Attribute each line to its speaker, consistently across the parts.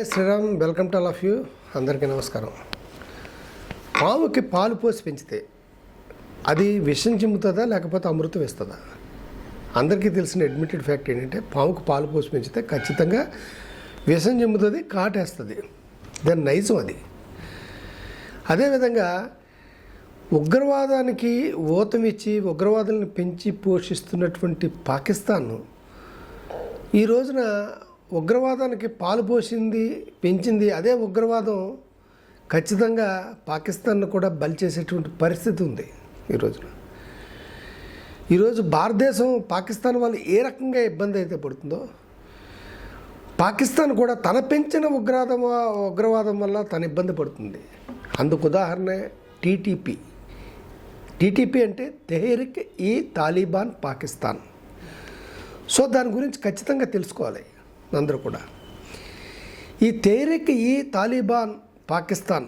Speaker 1: జై Shriram welcome to all of you. అందరికీ నమస్కారం. పాముకి పాలు పోసి పెంచితే అది విషం చిమ్ముతుందా లేకపోతే అమృతం ఇస్తుందా అందరికీ తెలిసిన అడ్మిటెడ్ ఫ్యాక్ట్ ఏంటంటే పాముకు పాలు పోసి పెంచితే ఖచ్చితంగా విషం చిమ్ముతుంది కాటేస్తుంది. దాని నైజం అది. అదేవిధంగా ఉగ్రవాదానికి ఊతమిచ్చి ఉగ్రవాదులను పెంచి పోషిస్తున్నటువంటి పాకిస్తాన్ ఈ రోజున ఉగ్రవాదానికి పాలు పోసింది పెంచింది అదే ఉగ్రవాదం ఖచ్చితంగా పాకిస్తాన్ను కూడా బలి చేసేటువంటి పరిస్థితి ఉంది ఈ రోజున. ఈరోజు భారతదేశం పాకిస్తాన్ వాళ్ళు ఏ రకంగా ఇబ్బంది అయితే పడుతుందో పాకిస్తాన్ కూడా తన పెంచిన ఉగ్రవాదం ఉగ్రవాదం వల్ల తన ఇబ్బంది పడుతుంది. అందుకు ఉదాహరణ టీటీపీ. టీటీపీ అంటే తెహరిక్ ఈ తాలిబాన్ పాకిస్తాన్. సో దాని గురించి ఖచ్చితంగా తెలుసుకోవాలి. అందరూ కూడా. ఈ తేరిక్ ఈ తాలిబాన్ పాకిస్తాన్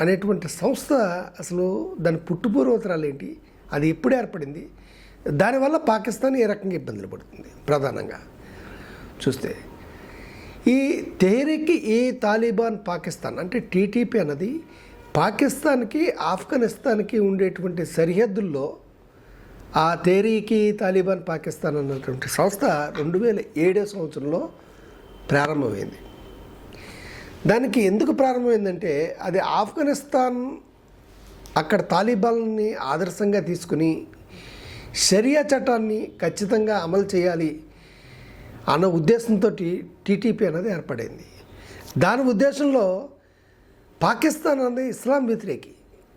Speaker 1: అనేటువంటి సంస్థ అసలు దాని పుట్టుపూర్వతరాలు ఏంటి? అది ఎప్పుడు ఏర్పడింది? దానివల్ల పాకిస్తాన్ ఏ రకంగా ఇబ్బందులు పడుతుంది? ప్రధానంగా చూస్తే. ఈ తెహరిక్ ఈ తాలిబాన్ పాకిస్తాన్ అంటే టీటీపీ అన్నది పాకిస్తాన్కి ఆఫ్ఘనిస్తాన్కి ఉండేటువంటి సరిహద్దుల్లో ఆ తేరీకి తాలిబాన్ పాకిస్తాన్ అన్నటువంటి సంస్థ రెండు వేల ఏడో సంవత్సరంలో ప్రారంభమైంది. దానికి ఎందుకు ప్రారంభమైందంటే అది ఆఫ్ఘనిస్తాన్ అక్కడ తాలిబాన్ని ఆదర్శంగా తీసుకుని షరియా చట్టాన్ని ఖచ్చితంగా అమలు చేయాలి అన్న ఉద్దేశంతో టీటీపీ అనేది ఏర్పడింది. దాని ఉద్దేశంలో పాకిస్తాన్ అనేది ఇస్లాం వ్యతిరేకి.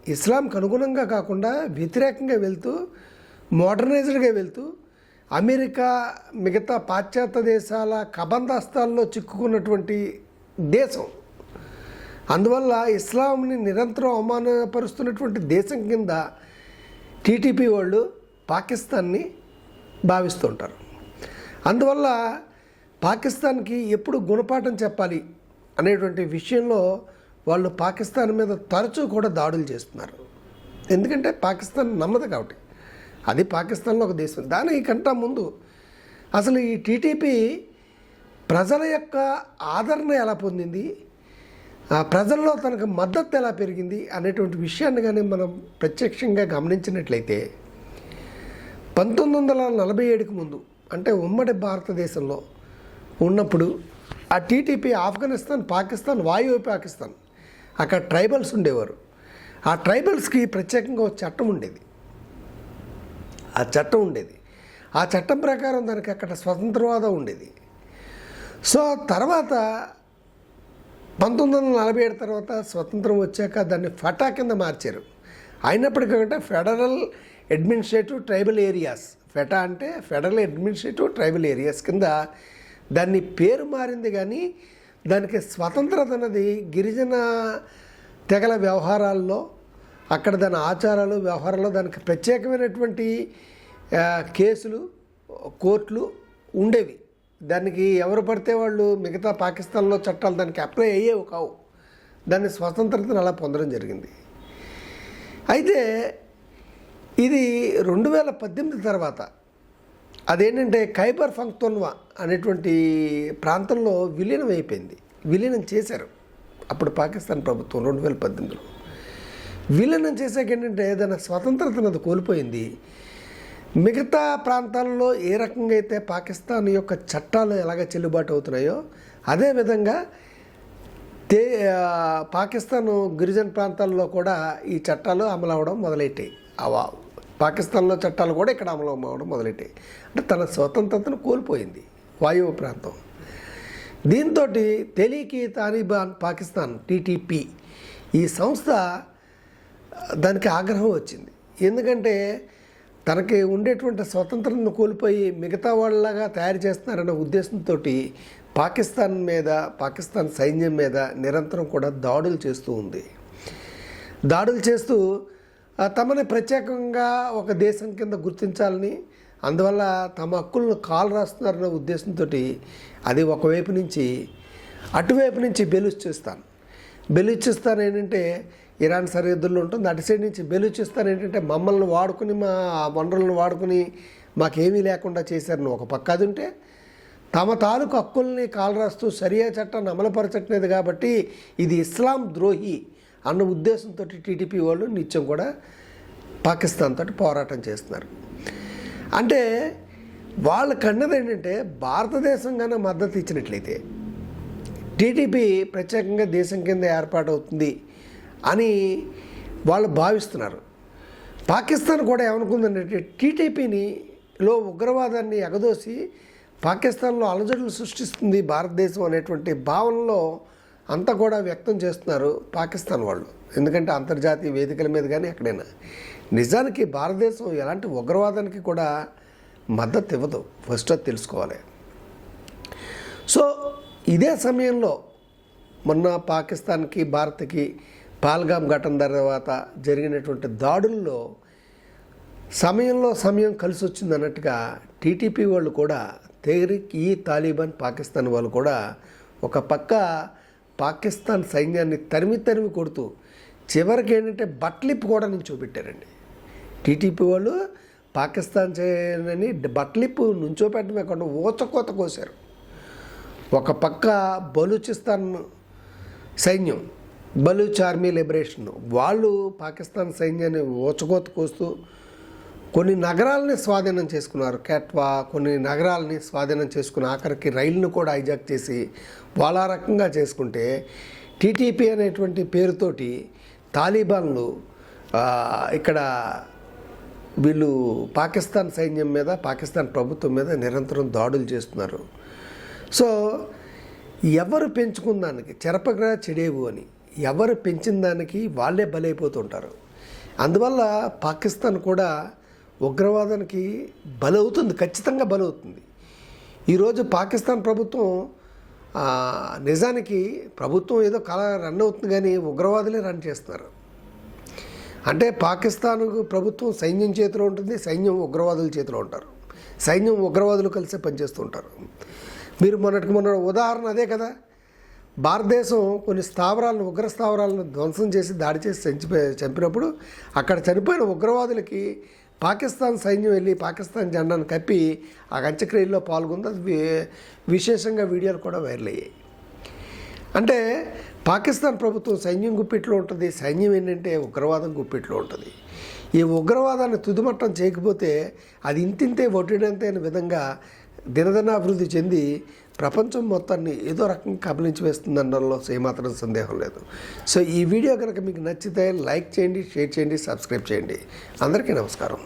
Speaker 1: ఇస్లాంకి అనుగుణంగా కాకుండా వ్యతిరేకంగా వెళ్తూ మోడర్నైజ్డ్గా వెళ్తూ అమెరికా మిగతా పాశ్చాత్య దేశాల కబంధాస్తాల్లో చిక్కుకున్నటువంటి దేశం. అందువల్ల ఇస్లాంని నిరంతరం అవమానపరుస్తున్నటువంటి దేశం కింద టీటీపీ వాళ్ళు పాకిస్తాన్ని భావిస్తుంటారు. అందువల్ల పాకిస్తాన్కి ఎప్పుడు గుణపాఠం చెప్పాలి అనేటువంటి విషయంలో వాళ్ళు పాకిస్తాన్ మీద తరచూ కూడా దాడులు చేస్తున్నారు. ఎందుకంటే పాకిస్తాన్ నమ్మదు కాబట్టి. అది పాకిస్తాన్లో ఒక దేశం. దానికంటా ముందు అసలు ఈ టీటీపీ ప్రజల యొక్క ఆదరణ ఎలా పొందింది? ఆ ప్రజల్లో తనకు మద్దతు ఎలా పెరిగింది? అనేటువంటి విషయాన్ని కానీ మనం ప్రత్యక్షంగా గమనించినట్లయితే పంతొమ్మిది వందల నలభై ఏడుకి ముందు అంటే ఉమ్మడి భారతదేశంలో ఉన్నప్పుడు ఆ టీటీపీ ఆఫ్ఘనిస్తాన్ పాకిస్తాన్ వాయువ్య పాకిస్తాన్ అక్కడ ట్రైబల్స్ ఉండేవారు. ఆ ట్రైబల్స్కి ప్రత్యేకంగా ఒక చట్టం ఉండేది. ఆ చట్టం ఉండేది. ఆ చట్టం ప్రకారం దానికి అక్కడ స్వతంత్రవాదం ఉండేది. సో తర్వాత పంతొమ్మిది వందల నలభై ఏడు తర్వాత స్వతంత్రం వచ్చాక దాన్ని ఫటా కింద మార్చారు. అయినప్పటికంటే federal administrative tribal areas FATA అంటే ఫెడరల్ అడ్మినిస్ట్రేటివ్ ట్రైబల్ ఏరియాస్ కింద దాన్ని పేరు మారింది కానీ దానికి స్వతంత్రత అన్నది గిరిజన తెగల వ్యవహారాల్లో అక్కడ దాని ఆచారాలు వ్యవహారాలు దానికి ప్రత్యేకమైనటువంటి కేసులు కోర్టులు ఉండేవి. దానికి ఎవరు పడితే వాళ్ళు మిగతా పాకిస్తాన్లో చట్టాలు దానికి అప్లై అయ్యేవి కావు. దాన్ని స్వతంత్రతను అలా పొందడం జరిగింది. అయితే ఇది రెండు వేల పద్దెనిమిది తర్వాత అదేంటంటే ఖైబర్ ఫంక్తోన్వా అనేటువంటి ప్రాంతంలో విలీనం అయిపోయింది. విలీనం చేశారు. అప్పుడు పాకిస్తాన్ ప్రభుత్వం రెండు వేల పద్దెనిమిదిలో. విలీనం చేశాక ఏంటంటే ఏదైనా స్వతంత్రతను అది కోల్పోయింది. మిగతా ప్రాంతాల్లో ఏ రకంగా అయితే పాకిస్తాన్ యొక్క చట్టాలు ఎలాగ చెల్లుబాటు అవుతున్నాయో అదేవిధంగా తే పాకిస్తాన్ గిరిజన ప్రాంతాల్లో కూడా ఈ చట్టాలు అమలు అవ్వడం మొదలెట్టాయి అవా పాకిస్తాన్లో చట్టాలు కూడా ఇక్కడ అమలు అవ్వడం మొదలెట్టాయి అంటే తన స్వతంత్రతను కోల్పోయింది వాయువ్య ప్రాంతం. దీంతో తెలియకి తాలిబాన్ పాకిస్తాన్ టీటీపీ ఈ సంస్థ దానికి ఆగ్రహం వచ్చింది. ఎందుకంటే తనకి ఉండేటువంటి స్వతంత్రాన్ని కోల్పోయి మిగతా వాళ్ళలాగా తయారు చేస్తున్నారన్న ఉద్దేశంతో పాకిస్తాన్ మీద పాకిస్తాన్ సైన్యం మీద నిరంతరం కూడా దాడులు చేస్తూ ఉంది. దాడులు చేస్తూ తమని ప్రత్యేకంగా ఒక దేశం కింద గుర్తించాలని అందువల్ల తమ హక్కులను కాలు రాస్తున్నారన్న ఉద్దేశంతో అది ఒకవైపు నుంచి అటువైపు నుంచి బెలూచిస్తాన్ బెలూచిస్తాన్ ఏంటంటే ఇరాన్ సరిహద్దుల్లో ఉంటుంది. అటు సైడ్ నుంచి బెలూచిస్తాన్ ఏంటంటే మమ్మల్ని వాడుకుని మా వనరులను వాడుకుని మాకేమీ లేకుండా చేశారని ఒక పక్క అది ఉంటే తమ తాలూకు హక్కుల్ని కాలరాస్తూ సరియా చట్టాన్ని అమలుపరచట్లేదు కాబట్టి ఇది ఇస్లాం ద్రోహి అన్న ఉద్దేశంతో టీడీపీ వాళ్ళు నిత్యం కూడా పాకిస్తాన్ తోటి పోరాటం చేస్తున్నారు. అంటే వాళ్ళ కన్నది ఏంటంటే భారతదేశం కన్నా మద్దతు ఇచ్చినట్లయితే టీడీపీ ప్రత్యేకంగా దేశం కింద ఏర్పాటవుతుంది. అని వాళ్ళు భావిస్తున్నారు. పాకిస్తాన్ కూడా ఏమనుకుందంటే టీటీపీని లో ఉగ్రవాదాన్ని ఎగదోసి పాకిస్తాన్లో అలజడులు సృష్టిస్తుంది భారతదేశం అనేటువంటి భావనలో అంతా కూడా వ్యక్తం చేస్తున్నారు పాకిస్తాన్ వాళ్ళు. ఎందుకంటే అంతర్జాతీయ వేదికల మీద కానీ ఎక్కడైనా. నిజానికి భారతదేశం ఎలాంటి ఉగ్రవాదానికి కూడా మద్దతు ఇవ్వదు. ఫస్ట్ అది తెలుసుకోవాలి. సో ఇదే సమయంలో మొన్న పాకిస్తాన్కి భారత్కి పాల్గామ్ ఘటన తర్వాత జరిగినటువంటి దాడుల్లో సమయంలో సమయం కలిసి వచ్చింది అన్నట్టుగా టీటీపీ వాళ్ళు కూడా తెహ్రిక్ ఈ తాలిబాన్ పాకిస్తాన్ వాళ్ళు కూడా ఒక పక్క పాకిస్తాన్ సైన్యాన్ని తరిమి తరిమి కొడుతూ చివరికి ఏంటంటే బట్లిప్ కూడా నుంచి చూపెట్టారండి. టీటీపీ వాళ్ళు పాకిస్తాన్ చేయని బట్లిప్ నుంచోపెట్టమే కాకుండా ఊచకోత కోసారు ఒక పక్క బలూచిస్తాన్ సైన్యం బలూచ్ ఆర్మీ లిబరేషన్. వాళ్ళు పాకిస్తాన్ సైన్యాన్ని ఓచగోత కోస్తూ కొన్ని నగరాలని స్వాధీనం చేసుకున్నారు. కేట్వా కొన్ని నగరాలని స్వాధీనం చేసుకుని ఆఖరికి రైలును కూడా హైజాక్ చేసి వాళ్ళ రకంగా చేసుకుంటే టీటీపీ అనేటువంటి పేరుతోటి తాలిబాన్లు ఇక్కడ వీళ్ళు పాకిస్తాన్ సైన్యం మీద పాకిస్తాన్ ప్రభుత్వం మీద నిరంతరం దాడులు చేస్తున్నారు. సో ఎవరు పెంచుకున్న దానికి? చెరపగా చెడేవు అని. ఎవరు పెంచిన దానికి వాళ్ళే బలైపోతుంటారు. అందువల్ల పాకిస్తాన్ కూడా ఉగ్రవాదానికి బలవుతుంది ఖచ్చితంగా బలవుతుంది. ఈరోజు పాకిస్తాన్ ప్రభుత్వం నిజానికి ప్రభుత్వం ఏదో కళ రన్ అవుతుంది కానీ ఉగ్రవాదులే రన్ చేస్తున్నారు. అంటే పాకిస్తాన్ ప్రభుత్వం సైన్యం చేతిలో ఉంటుంది సైన్యం ఉగ్రవాదుల చేతిలో ఉంటారు. సైన్యం ఉగ్రవాదులు కలిసే పనిచేస్తూ ఉంటారు. మీరు మొన్నటికి మొన్న ఉదాహరణ అదే కదా? భారతదేశం కొన్ని స్థావరాలను ఉగ్ర స్థావరాలను ధ్వంసం చేసి దాడి చేసి చంచిపోయి చంపినప్పుడు అక్కడ చనిపోయిన ఉగ్రవాదులకి పాకిస్తాన్ సైన్యం వెళ్ళి పాకిస్తాన్ జెండాను కప్పి ఆ అంత్యక్రియల్లో పాల్గొంది. అది విశేషంగా వీడియోలు కూడా వైరల్ అయ్యాయి. అంటే పాకిస్తాన్ ప్రభుత్వం సైన్యం గుప్పిట్లో ఉంటుంది. సైన్యం ఏంటంటే ఉగ్రవాదం గుప్పిట్లో ఉంటుంది. ఈ ఉగ్రవాదాన్ని తుదిమట్టం చేయకపోతే అది ఇంతింతే ఒట్టిడంతే అనే విధంగా దినదిన అభివృద్ధి చెంది ప్రపంచం మొత్తాన్ని ఏదో రకంగా కబలించి వేస్తుందనడంలో ఏమాత్రం సందేహం లేదు. సో ఈ వీడియో కనుక మీకు నచ్చితే లైక్ చేయండి షేర్ చేయండి సబ్స్క్రైబ్ చేయండి. అందరికీ నమస్కారం.